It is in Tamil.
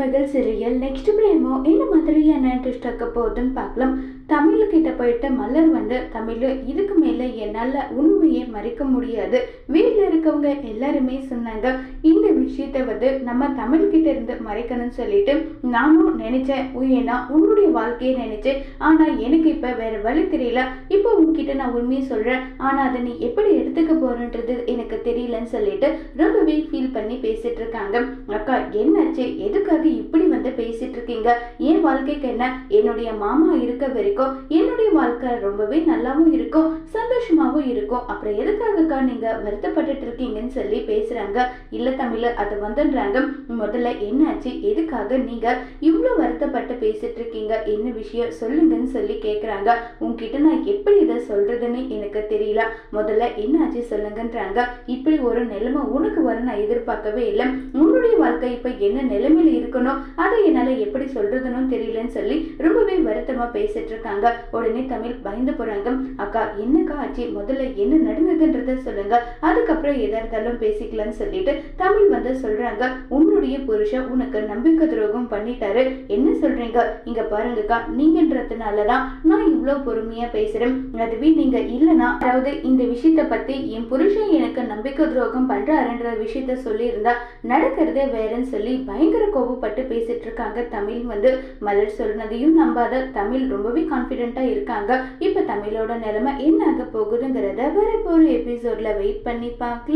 மருமகள் சிறியல் நெக்ஸ்ட் பிரேமோ என்ன மாதிரியான ட்விஸ்ட் ஆக்க போகுதுன்னு பார்க்கலாம். தமிழ் கிட்ட போயிட்டு மலர் வந்து தமிழ் இதுக்கு மேலே என்னால் உண்மையை மறைக்க முடியாது. வீட்டில் இருக்கவங்க எல்லாருமே சொன்னாங்க இந்த விஷயத்த வந்து நம்ம தமிழ் கிட்ட இருந்து மறைக்கணும்னு சொல்லிட்டு நானும் நினைச்சேன். ஏன்னா உன்னுடைய வாழ்க்கையை நினைச்சேன். ஆனால் எனக்கு இப்போ வேற வழி தெரியல. இப்போ உன்கிட்ட நான் உண்மையை சொல்கிறேன் ஆனால் அதை நீ எப்படி எடுத்துக்க போறன்றது எனக்கு சொல்லிட்டு ரொம்பவே ஃபீல் பண்ணி பேசிட்டு இருக்காங்க அக்கா என்னாச்சு? எதுக்காக இப்படி வந்து பேசிட்டு இருக்கீங்க என் வாழ்க்கைக்கு என்ன? என்னுடைய மாமா இருக்க வரைக்கும் என்னுடைய வாழ்க்கை ரொம்பவே நல்லாவும் இருக்கும். நமக்கும் இருக்கும். அப்புறம் எதுக்காகக்கா நீங்க வருத்தப்பட்டுட்டு இருக்கீங்கன்னு சொல்லி பேசுறாங்க. இல்ல தமிழ் அது வந்துன்றாங்க. முதல்ல என்னாச்சு எதுக்காக நீங்க இவ்வளோ வருத்தப்பட்டு பேசிட்டு இருக்கீங்க? என்ன விஷயம்? சொல்லுங்கன்னு சொல்லி கேக்குறாங்க. உங்ககிட்ட நான் எப்படி இதை சொல்றதுன்னு எனக்கு தெரியல. முதல்ல என்னாச்சு சொல்லுங்கன்றாங்க. இப்படி ஒரு நிலைமை உனக்கு வர நான் எதிர்பார்க்கவே இல்லை. உன்னுடைய வாழ்க்கை இப்ப என்ன நிலைமையில இருக்கணும்? அதை என்னால எப்படி சொல்கிறதுன்னு தெரியலன்னு சொல்லி ரொம்பவே வருத்தமா பேசிட்டு இருக்காங்க. உடனே தமிழ் பயந்து போறாங்க. அக்கா என்னக்கா ஆச்சு? முதல்ல என்ன நடந்ததுன்றத சொல்லுங்க. அதுக்கப்புறம் எதா இருந்தாலும் பேசிக்கலாம்னு சொல்லிட்டு தமிழ் வந்து சொல்றாங்க. உன்னுடைய புருஷன் உனக்கு நம்பிக்கை துரோகம் பண்ணிட்டாரு. என்ன சொல்றீங்க? இங்க பாருங்கக்கா நீங்கன்றதுனாலதான் நான் இவ்வளோ பொறுமையாக பேசுகிறேன் அதுவே நீங்கள் இல்லைன்னா அதாவது இந்த விஷயத்தை பற்றி என் புருஷன் எனக்கு நம்பிக்கை துரோகம் பண்ணுறாருன்ற விஷயத்த சொல்லியிருந்தா நடக்கிறதே வேறன்னு சொல்லி பயங்கர கோபப்பட்டு பேசிட்டு இருக்காங்க. தமிழ் வந்து மலர் சொன்னதையும் நம்பாத தமிழ் ரொம்பவே கான்ஃபிடென்ட்டாக இருக்காங்க. இப்போ தமிழோட நிலைமை என்ன ஆக போகுதுங்கிறத ஒரு எபிசோட்டில் வெயிட் பண்ணி பார்க்கலாம்.